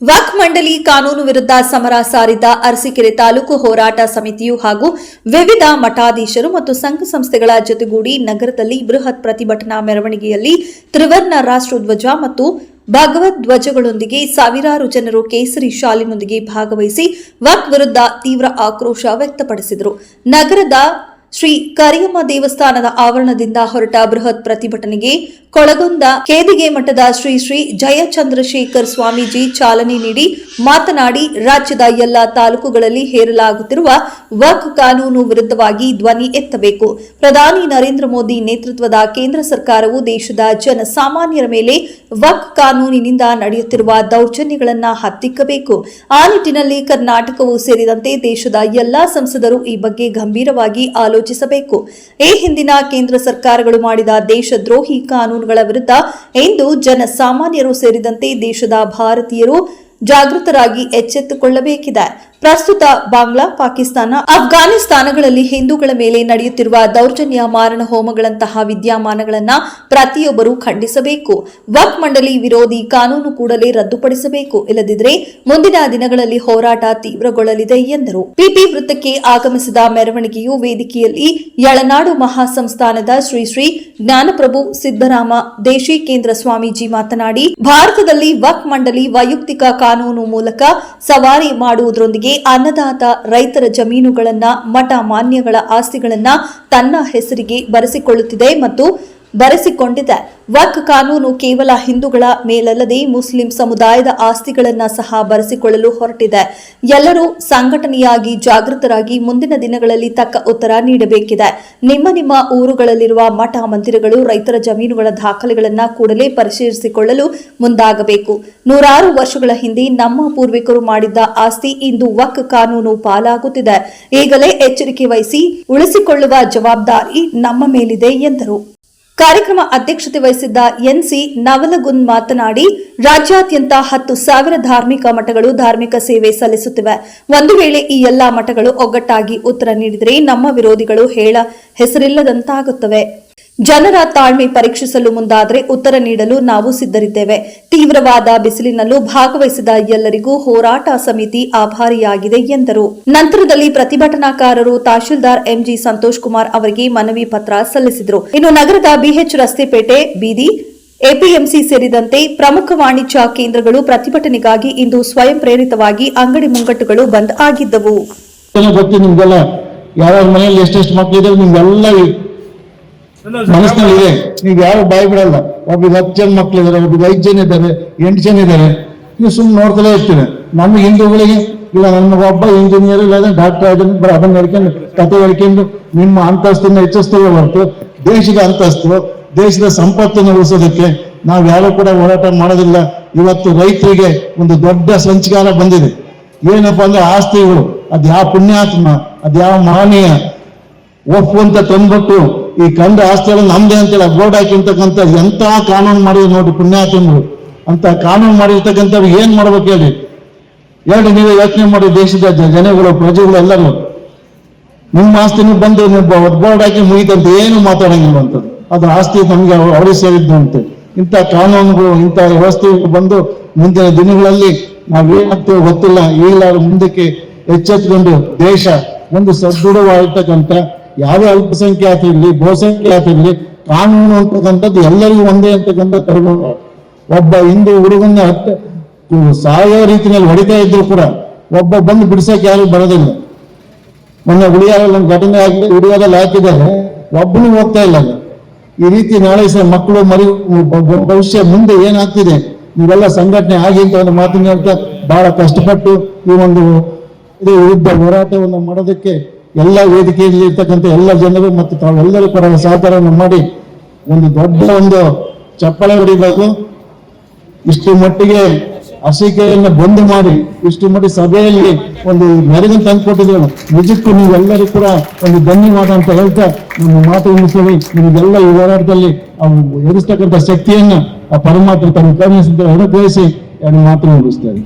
ವಕ್ ಮಂಡಳಿ ಕಾನೂನು ವಿರುದ್ಧ ಸಮರ ಸಾರಿದ ಅರಸೀಕೆರೆ ತಾಲೂಕು ಹೋರಾಟ ಸಮಿತಿಯು ಹಾಗೂ ವಿವಿಧ ಮಠಾಧೀಶರು ಮತ್ತು ಸಂಘ ಸಂಸ್ಥೆಗಳ ಜೊತೆಗೂಡಿ ನಗರದಲ್ಲಿ ಬೃಹತ್ ಪ್ರತಿಭಟನಾ ಮೆರವಣಿಗೆಯಲ್ಲಿ ತ್ರಿವರ್ಣ ರಾಷ್ಟ್ರಧ್ವಜ ಮತ್ತು ಭಗವದ್ ಧ್ವಜಗಳೊಂದಿಗೆ ಸಾವಿರಾರು ಜನರು ಕೇಸರಿ ಶಾಲಿನೊಂದಿಗೆ ಭಾಗವಹಿಸಿ ವಕ್ ವಿರುದ್ಧ ತೀವ್ರ ಆಕ್ರೋಶ ವ್ಯಕ್ತಪಡಿಸಿದರು. ನಗರದ ಶ್ರೀ ಕರಿಯಮ್ಮ ದೇವಸ್ಥಾನದ ಆವರಣದಿಂದ ಹೊರಟ ಬೃಹತ್ ಪ್ರತಿಭಟನೆಗೆ ಕೊಳಗೊಂದ ಕೇದಿಗೆ ಮಠದ ಶ್ರೀ ಶ್ರೀ ಜಯಚಂದ್ರಶೇಖರ್ ಸ್ವಾಮೀಜಿ ಚಾಲನೆ ನೀಡಿ ಮಾತನಾಡಿ, ರಾಜ್ಯದ ಎಲ್ಲ ತಾಲೂಕುಗಳಲ್ಲಿ ಹೇರಲಾಗುತ್ತಿರುವ ವಕ್ ಕಾನೂನು ವಿರುದ್ಧವಾಗಿ ಧ್ವನಿ ಎತ್ತಬೇಕು. ಪ್ರಧಾನಿ ನರೇಂದ್ರ ಮೋದಿ ನೇತೃತ್ವದ ಕೇಂದ್ರ ಸರ್ಕಾರವು ದೇಶದ ಜನಸಾಮಾನ್ಯರ ಮೇಲೆ ವಕ್ ಕಾನೂನಿನಿಂದ ನಡೆಯುತ್ತಿರುವ ದೌರ್ಜನ್ಯಗಳನ್ನು ಹತ್ತಿಕ್ಕಬೇಕು. ಆ ನಿಟ್ಟಿನಲ್ಲಿ ಕರ್ನಾಟಕವು ಸೇರಿದಂತೆ ದೇಶದ ಎಲ್ಲಾ ಸಂಸದರು ಈ ಬಗ್ಗೆ ಗಂಭೀರವಾಗಿ ಆಲೋಚಿಸಬೇಕು. ಈ ಹಿಂದಿನ ಕೇಂದ್ರ ಸರ್ಕಾರಗಳು ಮಾಡಿದ ದೇಶದ್ರೋಹಿ ಕಾನೂನುಗಳ ವಿರುದ್ಧ ಇಂದು ಜನಸಾಮಾನ್ಯರು ಸೇರಿದಂತೆ ದೇಶದ ಭಾರತೀಯರು ಜಾಗೃತರಾಗಿ ಎಚ್ಚೆತ್ತುಕೊಳ್ಳಬೇಕಿದೆ. ಪ್ರಸ್ತುತ ಬಾಂಗ್ಲಾ, ಪಾಕಿಸ್ತಾನ ಅಫ್ಘಾನಿಸ್ತಾನಗಳಲ್ಲಿ ಹಿಂದೂಗಳ ಮೇಲೆ ನಡೆಯುತ್ತಿರುವ ದೌರ್ಜನ್ಯ ಮಾರಣ ಹೋಮಗಳಂತಹ ವಿದ್ಯಮಾನಗಳನ್ನು ಪ್ರತಿಯೊಬ್ಬರು ಖಂಡಿಸಬೇಕು. ವಕ್ ಮಂಡಳಿ ವಿರೋಧಿ ಕಾನೂನು ಕೂಡಲೇ ರದ್ದುಪಡಿಸಬೇಕು. ಇಲ್ಲದಿದ್ದರೆ ಮುಂದಿನ ದಿನಗಳಲ್ಲಿ ಹೋರಾಟ ತೀವ್ರಗೊಳ್ಳಲಿದೆ ಎಂದರು. ಪಿಪಿ ವೃತ್ತಕ್ಕೆ ಆಗಮಿಸಿದ ಮೆರವಣಿಗೆಯು ವೇದಿಕೆಯಲ್ಲಿ ಯಳನಾಡು ಮಹಾಸಂಸ್ಥಾನದ ಶ್ರೀ ಶ್ರೀ ಜ್ಞಾನಪ್ರಭು ಸಿದ್ದರಾಮ ದೇಶಿ ಕೇಂದ್ರ ಸ್ವಾಮೀಜಿ ಮಾತನಾಡಿ, ಭಾರತದಲ್ಲಿ ವಕ್ ಮಂಡಳಿ ವೈಯಕ್ತಿಕ ಕಾನೂನು ಮೂಲಕ ಸವಾರಿ ಮಾಡುವುದರೊಂದಿಗೆ ಅನ್ನದಾತ ರೈತರ ಜಮೀನುಗಳನ್ನ ಮಠ ಮಾನ್ಯಗಳ ಆಸ್ತಿಗಳನ್ನು ತನ್ನ ಹೆಸರಿಗೆ ಬರೆಸಿಕೊಳ್ಳುತ್ತಿದೆ ಮತ್ತು ಬರೆಸಿಕೊಂಡಿದೆ. ವಕ್ ಕಾನೂನು ಕೇವಲ ಹಿಂದೂಗಳ ಮೇಲಲ್ಲದೆ ಮುಸ್ಲಿಂ ಸಮುದಾಯದ ಆಸ್ತಿಗಳನ್ನ ಸಹ ಬರೆಸಿಕೊಳ್ಳಲು ಹೊರಟಿದೆ. ಎಲ್ಲರೂ ಸಂಘಟನೆಯಾಗಿ ಜಾಗೃತರಾಗಿ ಮುಂದಿನ ದಿನಗಳಲ್ಲಿ ತಕ್ಕ ಉತ್ತರ ನೀಡಬೇಕಿದೆ. ನಿಮ್ಮ ನಿಮ್ಮ ಊರುಗಳಲ್ಲಿರುವ ಮಠ ಮಂದಿರಗಳು ರೈತರ ಜಮೀನುಗಳ ದಾಖಲೆಗಳನ್ನ ಕೂಡಲೇ ಪರಿಶೀಲಿಸಿಕೊಳ್ಳಲು ಮುಂದಾಗಬೇಕು. ನೂರಾರು ವರ್ಷಗಳ ಹಿಂದೆ ನಮ್ಮ ಪೂರ್ವಿಕರು ಮಾಡಿದ್ದ ಆಸ್ತಿ ಇಂದು ವಕ್ ಕಾನೂನು ಪಾಲಾಗುತ್ತಿದೆ. ಈಗಲೇ ಎಚ್ಚರಿಕೆ ವಹಿಸಿ ಉಳಿಸಿಕೊಳ್ಳುವ ಜವಾಬ್ದಾರಿ ನಮ್ಮ ಮೇಲಿದೆ ಎಂದರು. ಕಾರ್ಯಕ್ರಮ ಅಧ್ಯಕ್ಷತೆ ವಹಿಸಿದ್ದ ಎನ್ಸಿ ನವಲಗುನ್ ಮಾತನಾಡಿ, ರಾಜ್ಯಾದ್ಯಂತ ಹತ್ತು ಸಾವಿರ ಧಾರ್ಮಿಕ ಮಠಗಳು ಧಾರ್ಮಿಕ ಸೇವೆ ಸಲ್ಲಿಸುತ್ತಿವೆ. ಒಂದು ವೇಳೆ ಈ ಎಲ್ಲಾ ಮಠಗಳು ಒಗ್ಗಟ್ಟಾಗಿ ಉತ್ತರ ನೀಡಿದರೆ ನಮ್ಮ ವಿರೋಧಿಗಳು ಹೇಳ ಹೆಸರಿಲ್ಲದಂತಾಗುತ್ತವೆ. ಜನರ ತಾಳ್ಮೆ ಪರೀಕ್ಷಿಸಲು ಮುಂದಾದರೆ ಉತ್ತರ ನೀಡಲು ನಾವು ಸಿದ್ಧರಿದ್ದೇವೆ. ತೀವ್ರವಾದ ಬಿಸಿಲಿನಲ್ಲೂ ಭಾಗವಹಿಸಿದ ಎಲ್ಲರಿಗೂ ಹೋರಾಟ ಸಮಿತಿ ಆಭಾರಿಯಾಗಿದೆ ಎಂದರು. ನಂತರದಲ್ಲಿ ಪ್ರತಿಭಟನಾಕಾರರು ತಹಶೀಲ್ದಾರ್ ಎಂಜಿ ಸಂತೋಷ್ ಕುಮಾರ್ ಅವರಿಗೆ ಮನವಿ ಪತ್ರ ಸಲ್ಲಿಸಿದರು. ಇನ್ನು ನಗರದ ಬಿಎಚ್ ರಸ್ತೆಪೇಟೆ, ಬೀದಿ, ಎಪಿಎಂಸಿ ಸೇರಿದಂತೆ ಪ್ರಮುಖ ವಾಣಿಜ್ಯ ಕೇಂದ್ರಗಳು ಪ್ರತಿಭಟನೆಗಾಗಿ ಇಂದು ಸ್ವಯಂ ಪ್ರೇರಿತವಾಗಿ ಅಂಗಡಿ ಮುಂಗಟ್ಟುಗಳು ಬಂದ್ ಆಗಿದ್ದವು. ಮನಸ್ಸಿನಲ್ಲಿ ಇದೆ. ನೀವು ಯಾರು ಬಾಯಿ ಬಿಡಲ್ಲ. ಒಬ್ರಿಗೆ ಹತ್ತು ಜನ ಮಕ್ಕಳಿದ್ದಾರೆ ಒಬ್ಬ ಐದು ಜನ ಇದ್ದಾರೆ ಎಂಟು ಜನ ಇದ್ದಾರೆ. ನೀವು ಸುಮ್ಮನೆ ನೋಡ್ತಲೇ ಇರ್ತೀರಿ. ನಮ್ಮ ಹಿಂದೂಗಳಿಗೆ ಇಲ್ಲ ನನ್ನ ಒಬ್ಬ ಇಂಜಿನಿಯರ್ ಇಲ್ಲ ಡಾಕ್ಟರ್ ಅದನ್ನ ಬರ ಅದನ್ನ ಹೇಳ್ಕೊಂಡು ಕತೆ ಹೇಳ್ಕೊಂಡು ನಿಮ್ಮ ಅಂತಸ್ತನ್ನ ಹೆಚ್ಚಿಸ್ತೇವೆ ಹೊರತು ದೇಶದ ಅಂತಸ್ತು ದೇಶದ ಸಂಪತ್ತನ್ನು ಉಳಿಸೋದಕ್ಕೆ ನಾವು ಯಾರು ಕೂಡ ಹೋರಾಟ ಮಾಡೋದಿಲ್ಲ. ಇವತ್ತು ರೈತರಿಗೆ ಒಂದು ದೊಡ್ಡ ಸಂಚಕಾರ ಬಂದಿದೆ. ಏನಪ್ಪಾ ಅಂದ್ರೆ ಆಸ್ತಿಗಳು ಅದ್ಯಾವ ಪುಣ್ಯಾತ್ಮ ಅದ್ಯಾವ ಮಹನೀಯ ಒಪ್ಪು ಅಂತ ತಂದ್ಬಿಟ್ಟು ಈ ಕಂಡ ಆಸ್ತಿಗಳು ನಮ್ದೇ ಅಂತೇಳಿ ಬೋರ್ಡ್ ಹಾಕಿರ್ತಕ್ಕಂಥ ಎಂತ ಕಾನೂನು ಮಾಡಿದ್ರು ನೋಡಿ ಪುಣ್ಯಾತ್ಮರು ಅಂತ ಕಾನೂನು ಮಾಡಿರ್ತಕ್ಕಂಥವ್ರು ಏನ್ ಮಾಡ್ಬೇಕು ಹೇಳಿ? ಹೇಳಿ ನೀವು ಯೋಚನೆ ಮಾಡಿ ದೇಶದ ಜನಗಳು, ಪ್ರಜೆಗಳು ಎಲ್ಲರೂ. ನಿಮ್ಮ ಆಸ್ತಿನೂ ಬಂದು ಬೋರ್ಡ್ ಹಾಕಿ ಮುಗಿತಂತ, ಏನು ಮಾತಾಡಂಗಿಲ್ಲ ಅಂತ. ಅದು ಆಸ್ತಿ ನಮ್ಗೆ ಅವರೇ ಸೇರಿದ್ದು ಅಂತ. ಇಂಥ ಕಾನೂನುಗಳು, ಇಂಥ ವ್ಯವಸ್ಥೆ ಬಂದು ಮುಂದಿನ ದಿನಗಳಲ್ಲಿ ನಾವೇನಾಗ್ತೇವೆ ಗೊತ್ತಿಲ್ಲ ಈಗಲಾದ್ರೂ ಮುಂದಕ್ಕೆ ಎಚ್ಚೆತ್ಕೊಂಡು ದೇಶ ಒಂದು ಸದೃಢವಾಗಿರ್ತಕ್ಕಂಥ ಯಾವುದೇ ಅಲ್ಪಸಂಖ್ಯಾತ ಇರಲಿ, ಬಹುಸಂಖ್ಯಾತ ಇರಲಿ, ಕಾನೂನು ಅಂತಕ್ಕಂಥದ್ದು ಎಲ್ಲರಿಗೂ ಒಂದೇ ಅಂತಕ್ಕಂಥ ಕರ್ಕೊಂಡು ಒಬ್ಬ ಹಿಂದೂ ಹುಡುಗನ್ನ ಹತ್ತು ಸಾಯೋ ರೀತಿಯಲ್ಲಿ ಹೊಡಿತಾ ಇದ್ರು ಕೂಡ ಒಬ್ಬ ಬಂದು ಬಿಡಿಸಕ್ಕೆ ಯಾರು ಬರೋದಿಲ್ಲ. ಮೊನ್ನೆ ಉಳಿಯಾರಲ್ಲಿ ಒಂದು ಘಟನೆ ಆಗಿ ಉಳಿಯೋದಲ್ಲಿ ಹಾಕಿದ್ದಾರೆ, ಒಬ್ಬನು ಹೋಗ್ತಾ ಇಲ್ಲ. ಈ ರೀತಿ ನಾಳೆ ಸಹ ಮಕ್ಕಳು ಮರಿ, ಭವಿಷ್ಯ ಮುಂದೆ ಏನಾಗ್ತಿದೆ? ಇವೆಲ್ಲ ಸಂಘಟನೆ ಆಗಿ ಅಂತ ಒಂದು ಮಾತಿನ ಬಹಳ ಕಷ್ಟಪಟ್ಟು ಈ ಒಂದು ಇದು ವಿರುದ್ಧ ಹೋರಾಟವನ್ನು ಮಾಡೋದಕ್ಕೆ ಎಲ್ಲ ವೇದಿಕೆಯಲ್ಲಿ ಇರ್ತಕ್ಕಂಥ ಎಲ್ಲ ಜನರು ಮತ್ತು ತಾವೆಲ್ಲರೂ ಕೂಡ ಸಹಕಾರವನ್ನು ಮಾಡಿ ಒಂದು ದೊಡ್ಡ ಒಂದು ಚಪ್ಪಳೆ ಹೊಡಿಬೇಕು. ಇಷ್ಟು ಮಟ್ಟಿಗೆ ಹಸಿಕೆಯನ್ನು ಬಂದ್ ಮಾಡಿ, ಇಷ್ಟು ಮಟ್ಟಿ ಸಭೆಯಲ್ಲಿ ಒಂದು ಮೆರಗು ತಂದುಕೊಟ್ಟಿದ್ದೇವೆ ನಿಜಕ್ಕೂ ನೀವೆಲ್ಲರೂ ಕೂಡ ಒಂದು ಧನ್ಯವಾದ ಅಂತ ಹೇಳ್ತಾ ನಿಮ್ಮ ಮಾತು ಉಳಿಸಿ ನಿಮಗೆಲ್ಲ ಈ ಹೋರಾಟದಲ್ಲಿ ಎದುರಿಸ್ತಕ್ಕಂಥ ಶಕ್ತಿಯನ್ನ ಆ ಪರಮಾತ್ಮ ತನ್ನ ಕರುಣಿಸಿದ ಎರಡು ಮಾತು ಮುಗಿಸ್ತೇವೆ